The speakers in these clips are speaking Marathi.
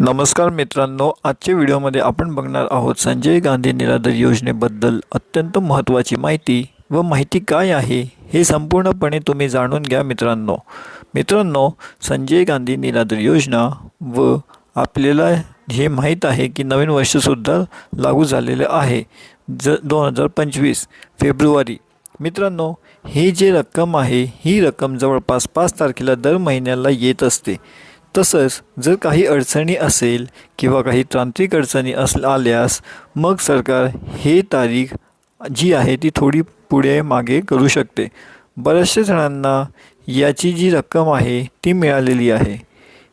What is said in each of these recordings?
नमस्कार मित्रांनो आजच्या व्हिडिओमध्ये आपण बघणार आहोत संजय गांधी निराधार योजनेबद्दल अत्यंत महत्त्वाची माहिती व माहिती काय आहे हे संपूर्णपणे तुम्ही जाणून घ्या मित्रांनो. मित्रांनो संजय गांधी निराधार योजना व आपल्याला हे माहीत आहे की नवीन वर्षसुद्धा लागू झालेलं आहे. ज दोन हजार पंचवीस फेब्रुवारी. मित्रांनो ही जी रक्कम आहे ही रक्कम जवळपास पाच तारखेला दर महिन्याला येत असते. तसंच जर काही अडचणी असेल किंवा काही तांत्रिक अडचणी अस आल्यास मग सरकार हे तारीख जी आहे ती थोडी पुढे मागे करू शकते. बऱ्याचशा जणांना याची जी रक्कम आहे ती मिळालेली आहे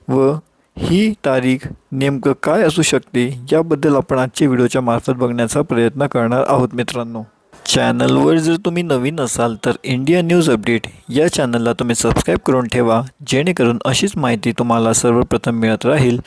व ही तारीख नेमकं काय असू शकते याबद्दल आपण आजच्या व्हिडिओच्या मार्फत बघण्याचा प्रयत्न करणार आहोत मित्रांनो. चॅनलवर जर तुम्ही नवीन असाल तर इंडिया न्यूज अपडेट या चॅनलला तुम्ही सबस्क्राईब करून ठेवा जेणेकरून अशीच माहिती तुम्हाला सर्वप्रथम मिळत राहील.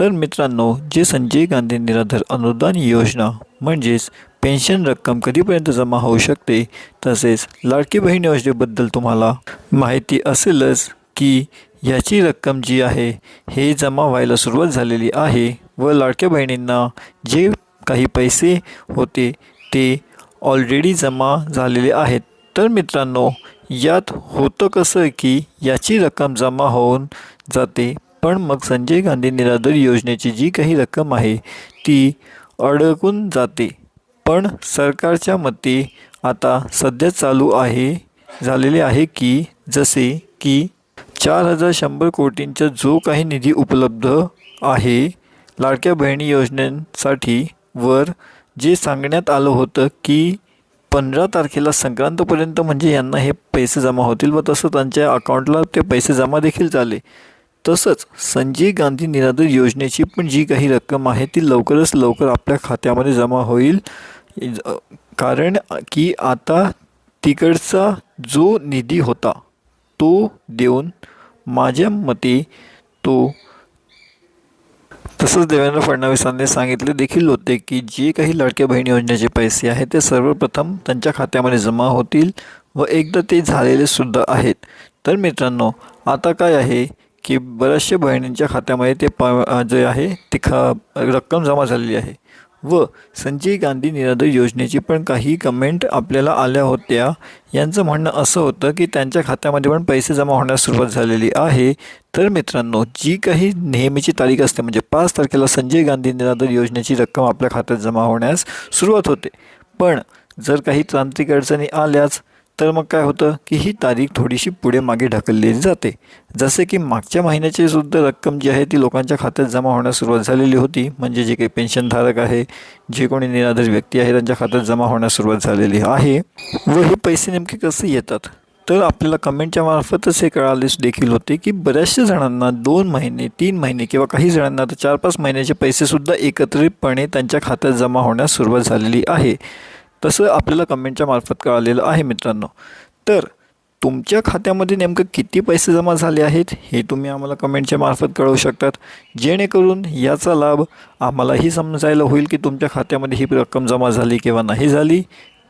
तर मित्रांनो जे संजय गांधी निराधार अनुदान योजना म्हणजेच पेन्शन रक्कम कधीपर्यंत जमा होऊ शकते तसेच लाडकी बहीण योजनेबद्दल तुम्हाला माहिती असेलच की याची रक्कम जी आहे हे जमा व्हायला सुरुवात झालेली आहे व लाडक्या बहिणींना जे काही पैसे होते ते ऑलरेडी जमा झालेले आहेत. तर मित्रांनो यात होतं कसं की याची रक्कम जमा होऊन जाते पण मग संजय गांधी निराधार योजनेची जी काही रक्कम आहे ती अडकून जाते. पण सरकारच्या मते आता सध्या चालू आहे झालेले आहे की जसे की चार हजार शंभर कोटींचा जो काही निधी उपलब्ध आहे लाडक्या बहिणी योजनेसाठी वर जे सांगण्यात आलं होतं की पंधरा तारखेला संक्रांतपर्यंत म्हणजे यांना हे पैसे जमा होतील व तसं त्यांच्या अकाउंटला ते पैसे जमा देखील झाले. तसंच संजय गांधी निराधार योजनेची पण जी काही रक्कम आहे ती लवकरच लवकर आपल्या खात्यामध्ये जमा होईल. ज- कारण की आता तिकडचा जो निधी होता तो देऊन माझ्या मते तो तसंच देवेंद्र फडणवीसांनी सांगितले देखील होते की जे काही लाडक्या बहीण योजनेचे पैसे आहेत ते सर्वप्रथम त्यांच्या खात्यामध्ये जमा होतील व एकदा ते झालेले सुद्धा आहेत. तर मित्रांनो आता काय आहे की बऱ्याचशा बहिणींच्या खात्यामध्ये ते प जे आहे ती खा रक्कम जमा झालेली आहे. व संजय गांधी निराधार योजनेची पण काही कमेंट आपल्याला आल्या होत्या. यांचं म्हणणं असं होतं की त्यांच्या खात्यामध्ये पण पैसे जमा होण्यास सुरुवात झालेली आहे. तर मित्रांनो जी काही नेहमीची तारीख असते म्हणजे पाच तारखेला संजय गांधी निराधार योजनेची रक्कम आपल्या खात्यात जमा होण्यास सुरुवात होते. पण जर काही तांत्रिक अडचणी आल्याच तर मग काय होतं की ही तारीख थोडीशी पुढे मागे ढकलली जाते. जसे की मागच्या महिन्याची सुद्धा रक्कम जी आहे ती लोकांच्या खात्यात जमा होण्यास सुरुवात झालेली होती. म्हणजे जे काही पेन्शनधारक आहे जे कोणी निराधार व्यक्ती आहे त्यांच्या खात्यात जमा होण्यास सुरुवात झालेली आहे व हे पैसे नेमके कसे येतात? तर आपल्याला कमेंटच्या मार्फतच हे कळालेच देखील होते की बऱ्याचशा जणांना दोन महिने तीन महिने किंवा काही जणांना तर चार पाच महिन्याचे पैसेसुद्धा एकत्रितपणे त्यांच्या खात्यात जमा होण्यास सुरुवात झालेली आहे. तसं आपल्याला कमेंटच्या मार्फत कळालेलं आहे मित्रांनो. तर तुमच्या खात्यामध्ये नेमकं किती पैसे जमा झाले आहेत हे तुम्ही आम्हाला कमेंटच्या मार्फत कळवू शकतात. जेणेकरून याचा लाभ आम्हालाही समजायला होईल की तुमच्या खात्यामध्ये ही रक्कम जमा झाली किंवा नाही झाली.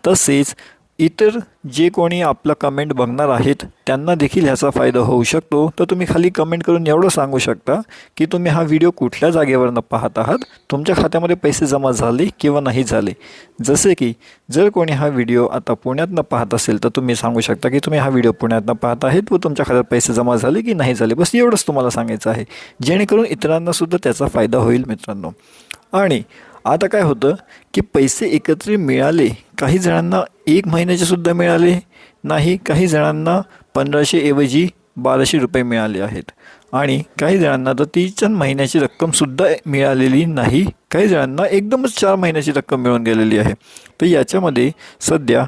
तसेच इतर जे कोणी आपला कमेंट बघणार आहेत त्यांना देखील ह्याचा फायदा होऊ शकतो. तर तुम्ही खाली कमेंट करून एवढं सांगू शकता की तुम्ही हा व्हिडिओ कुठल्या जागेवरनं पाहत आहात? तुमच्या खात्यामध्ये पैसे जमा झाले किंवा नाही झाले? जसे की जर कोणी हा व्हिडिओ आता पुण्यातनं पाहत असेल तर तुम्ही सांगू शकता की तुम्ही हा व्हिडिओ पुण्यातनं पाहत आहेत व तुमच्या खात्यात पैसे जमा झाले की नाही झाले? बस एवढंच तुम्हाला सांगायचं आहे. जेणेकरून इतरांनासुद्धा त्याचा फायदा होईल मित्रांनो. आणि आता काय होतं की पैसे एकत्रित मिळाले काही जणांना एक महिन्याचे सुद्धा मिळाले नाही काही जणांना पंधराशेऐवजी बाराशे रुपये मिळाले आहेत. आणि काही जणांना तर तीन महिन्याची रक्कमसुद्धा मिळालेली नाही काही जणांना एकदमच चार महिन्याची रक्कम मिळून गेलेली आहे. तर याच्यामध्ये सध्या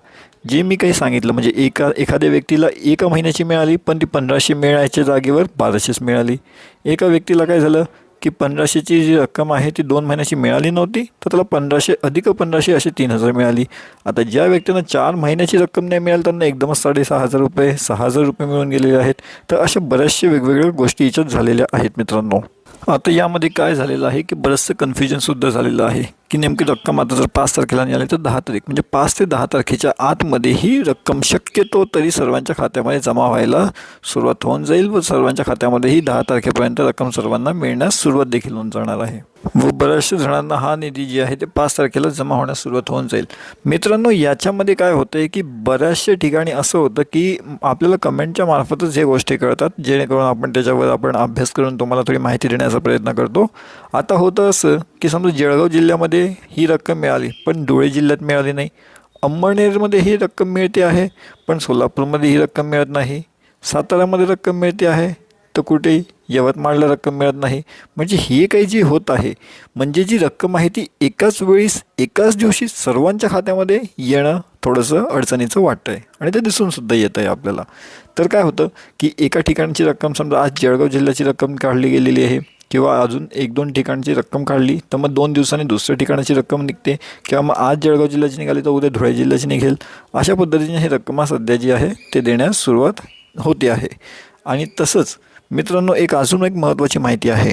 जे मी काही सांगितलं म्हणजे एका एखाद्या व्यक्तीला एका महिन्याची मिळाली पण ती पंधराशे मिळायच्या जागेवर बाराशेच मिळाली. एका व्यक्तीला काय झालं की पंधराशेची जी रक्कम आहे ती दोन महिन्याची मिळाली नव्हती तर त्याला पंधराशे अधिक पंधराशे असे तीन हजार मिळाली. आता ज्या व्यक्तींना चार महिन्याची रक्कम नाही मिळाली त्यांना एकदमच साडेसहा हजार रुपये सहा हजार रुपये मिळून गेलेले आहेत. तर अशा बऱ्याचशा वेगवेगळ्या गोष्टी याच्यात झालेल्या आहेत मित्रांनो. आता यामध्ये काय झालेलं आहे की बरंचसं कन्फ्युजनसुद्धा झालेलं आहे. की नेमकी रक्कम आता जर पाच तारखेला निघाली तर दहा तारीख. म्हणजे पाच ते दहा तारखेच्या आतमध्ये ही रक्कम शक्यतो तरी सर्वांच्या खात्यामध्ये जमा व्हायला सुरुवात होऊन जाईल व सर्वांच्या खात्यामध्ये ही दहा तारखेपर्यंत रक्कम सर्वांना मिळण्यास सुरुवात देखील होऊन जाणार आहे. व बऱ्याचशा जणांना हा निधी जे आहे ते पाच तारखेला जमा होण्यास सुरुवात होऊन जाईल. मित्रांनो याच्यामध्ये काय होतं आहे की बऱ्याचशा ठिकाणी असं होतं की आपल्याला कमेंटच्या मार्फतच हे गोष्टी कळतात जेणेकरून आपण त्याच्यावर आपण अभ्यास करून तुम्हाला थोडी माहिती देण्याचा प्रयत्न करतो. आता होतं असं की समजा जळगाव जिल्ह्यामध्ये ही रक्कम मिळाली पण धुळे जिल्ह्यात मिळाली नाही. अंमळनेरमध्ये ही रक्कम मिळते आहे पण सोलापूरमध्ये ही रक्कम मिळत नाही. साताऱ्यामध्ये रक्कम मिळते आहे तर कुठेही यवतमाळला रक्कम मिळत नाही. म्हणजे हे काही जे होत आहे म्हणजे जी रक्कम आहे ती एकाच वेळीस एकाच दिवशी सर्वांच्या खात्यामध्ये येणं थोडंसं अडचणीचं वाटतं आहे आणि ते दिसूनसुद्धा येतं आहे आपल्याला. तर काय होतं की एका ठिकाणची रक्कम समजा आज जळगाव जिल्ह्याची रक्कम काढली गेलेली आहे किंवा अजून एक दोन ठिकाणची रक्कम काढली तर मग दोन दिवसांनी दुसऱ्या ठिकाणाची रक्कम निघते. किंवा मग आज जळगाव जिल्ह्याची निघाली तर उद्या धुळे जिल्ह्याची निघेल. अशा पद्धतीने ही रक्कम सध्या जी आहे ते देण्यास सुरुवात होते आहे. आणि तसंच मित्रांनो एक अजून एक महत्त्वाची माहिती आहे.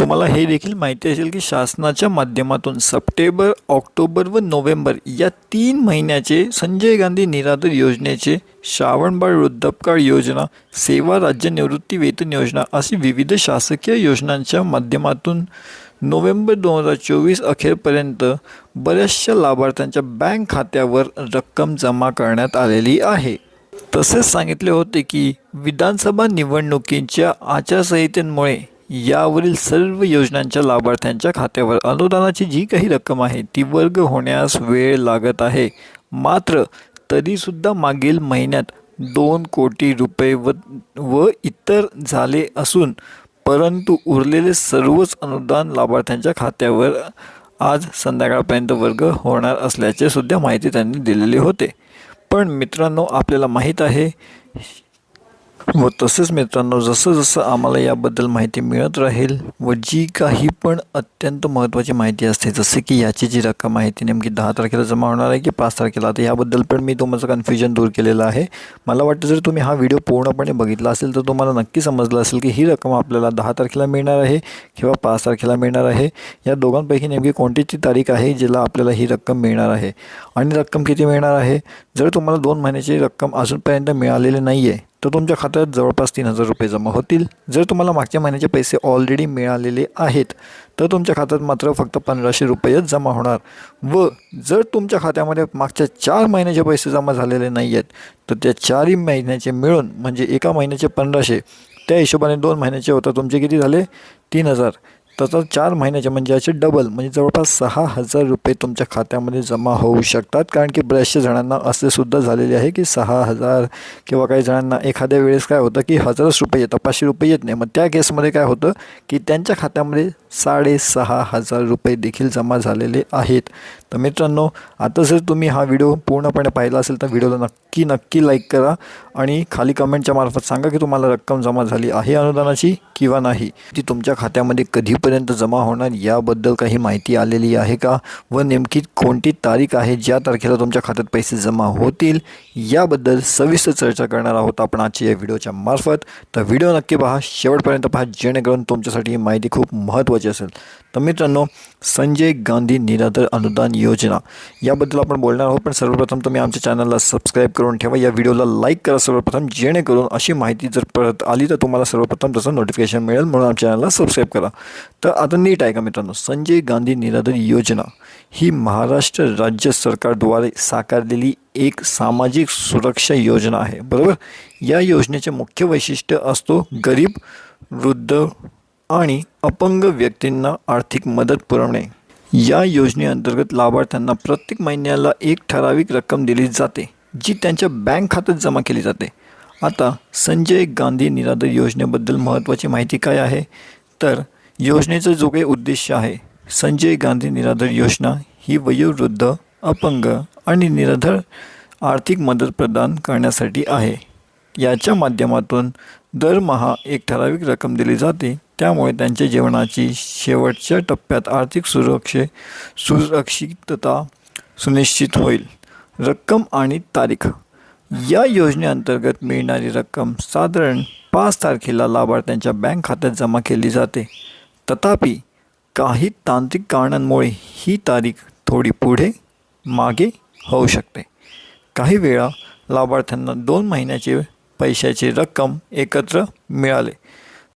तुम्हाला हे देखील माहिती असेल की शासनाच्या माध्यमातून सप्टेंबर ऑक्टोबर व नोव्हेंबर या तीन महिन्याचे संजय गांधी निराधार योजनेचे श्रावणबाळ वृद्धापकाळ योजना सेवा राज्य निवृत्ती वेतन योजना अशी विविध शासकीय योजनांच्या माध्यमातून नोव्हेंबर दोन हजार चोवीस अखेरपर्यंत बऱ्याचशा लाभार्थ्यांच्या बँक खात्यावर रक्कम जमा करण्यात आलेली आहे. तसेच सांगितले होते की विधानसभा निवडणुकींच्या आचारसंहितेमुळे यावरील सर्व योजनांच्या लाभार्थ्यांच्या खात्यावर अनुदानाची जी काही रक्कम आहे ती वर्ग होण्यास वेळ लागत आहे. मात्र तरीसुद्धा मागील महिन्यात दोन कोटी रुपये व व इतर झाले असून परंतु उरलेले सर्वच अनुदान लाभार्थ्यांच्या खात्यावर आज संध्याकाळपर्यंत वर्ग होणार असल्याचे सुद्धा माहिती त्यांनी दिलेली होते. पण मित्रांनो आपल्याला माहीत आहे व तसेच मित्रांनो जसं जसं आम्हाला याबद्दल माहिती मिळत राहील व जी काही पण अत्यंत महत्त्वाची माहिती असते जसे की याची जी रक्कम आहे ती नेमकी दहा तारखेला जमा होणार आहे की पाच तारखेला आता याबद्दल पण मी तुमचं कन्फ्युजन दूर केलेलं आहे. मला वाटतं जर तुम्ही हा व्हिडिओ पूर्णपणे बघितला असेल तर तुम्हाला नक्की समजलं असेल की ही रक्कम आपल्याला दहा तारखेला मिळणार आहे किंवा पाच तारखेला मिळणार आहे. या दोघांपैकी नेमकी कोणतीची तारीख आहे जिला आपल्याला ही रक्कम मिळणार आहे? आणि रक्कम किती मिळणार आहे? जर तुम्हाला दोन महिन्याची रक्कम अजूनपर्यंत मिळालेली नाही आहे तर तुमच्या खात्यात जवळपास तीन हजार रुपये जमा होतील. जर तुम्हाला मागच्या महिन्याचे पैसे ऑलरेडी मिळालेले आहेत तर तुमच्या खात्यात मात्र फक्त पंधराशे रुपयेच जमा होणार. व जर तुमच्या खात्यामध्ये मागच्या चार महिन्याचे पैसे जमा झालेले नाही आहेत तर त्या चारही महिन्याचे मिळून म्हणजे एका महिन्याचे पंधराशे त्या हिशोबाने दोन महिन्याचे होतात तुमचे किती झाले? तीन हजार. तसं चार महिन्याचे म्हणजे याचे डबल म्हणजे जवळपास सहा हजार रुपये तुमच्या खात्यामध्ये जमा होऊ शकतात. कारण की बऱ्याचशा जणांना असे सुद्धा झालेले आहे की सहा हजार किंवा काही जणांना एखाद्या वेळेस काय होतं की हजारच रुपये येतात पाचशे रुपये येत नाही. मग त्या केसमध्ये काय होतं की त्यांच्या खात्यामध्ये साडेसहा हजार रुपये देखील जमा झालेले आहेत. तर मित्रांनो आता जर तुम्ही हा व्हिडिओ पूर्णपणे पाहिला असेल तर व्हिडिओला नक्की नक्की लाईक करा आणि खाली कमेंटच्या मार्फत सांगा की तुम्हाला रक्कम जमा झाली आहे अनुदानाची किंवा नाही. ती तुमच्या खात्यामध्ये कधी कधीपर्यंत जमा होणार याबद्दल काही माहिती आलेली आहे का? व नेमकी कोणती तारीख आहे ज्या तारखेला तुमच्या खात्यात पैसे जमा होतील? याबद्दल सविस्तर चर्चा करणार आहोत आपण आजच्या या व्हिडिओच्या मार्फत. तर व्हिडिओ नक्की पहा. शेवटपर्यंत पहा. जेणेकरून तुमच्यासाठी ही माहिती खूप महत्त्वाची असेल. तर मित्रांनो संजय गांधी निराधार अनुदान योजना. याबद्दल आपण बोलणार आहोत पण सर्वप्रथम तुम्ही आमच्या चॅनलला सबस्क्राईब करून ठेवा. या व्हिडिओला लाईक करा सर्वप्रथम. जेणेकरून अशी माहिती जर परत आली तर तुम्हाला सर्वप्रथम त्याचं नोटिफिकेशन मिळेल म्हणून आमच्या चॅनलला सबस्क्राईब करा. तर आता नीट आहे का मित्रांनो संजय गांधी निराधार योजना ही महाराष्ट्र राज्य सरकारद्वारे साकारलेली एक सामाजिक सुरक्षा योजना आहे बरोबर? या योजनेचे मुख्य वैशिष्ट्य असतो गरीब वृद्ध आणि अपंग व्यक्तींना आर्थिक मदत पुरवणे. या योजनेअंतर्गत लाभार्थ्यांना प्रत्येक महिन्याला एक ठराविक रक्कम दिली जाते जी त्यांच्या बँक खात्यात जमा केली जाते. आता संजय गांधी निराधार योजनेबद्दल महत्त्वाची माहिती काय आहे? तर योजनेचं जो काही उद्देश आहे. संजय गांधी निराधार योजना ही वयोवृद्ध अपंग आणि निराधार आर्थिक मदत प्रदान करण्यासाठी आहे. याच्या माध्यमातून दरमहा एक ठराविक रक्कम दिली जाते. त्यामुळे त्यांच्या जीवनाची शेवटच्या टप्प्यात आर्थिक सुरक्षे सुरक्षितता सुनिश्चित होईल. रक्कम आणि तारीख. या योजनेअंतर्गत मिळणारी रक्कम साधारण पाच तारखेला लाभार्थ्यांच्या बँक खात्यात जमा केली जाते. तथापि काही तांत्रिक कारणांमुळे ही तारीख थोडी पुढे मागे होऊ शकते. काही वेळा लाभार्थ्यांना दोन महिन्याचे पैशाची रक्कम एकत्र मिळाले.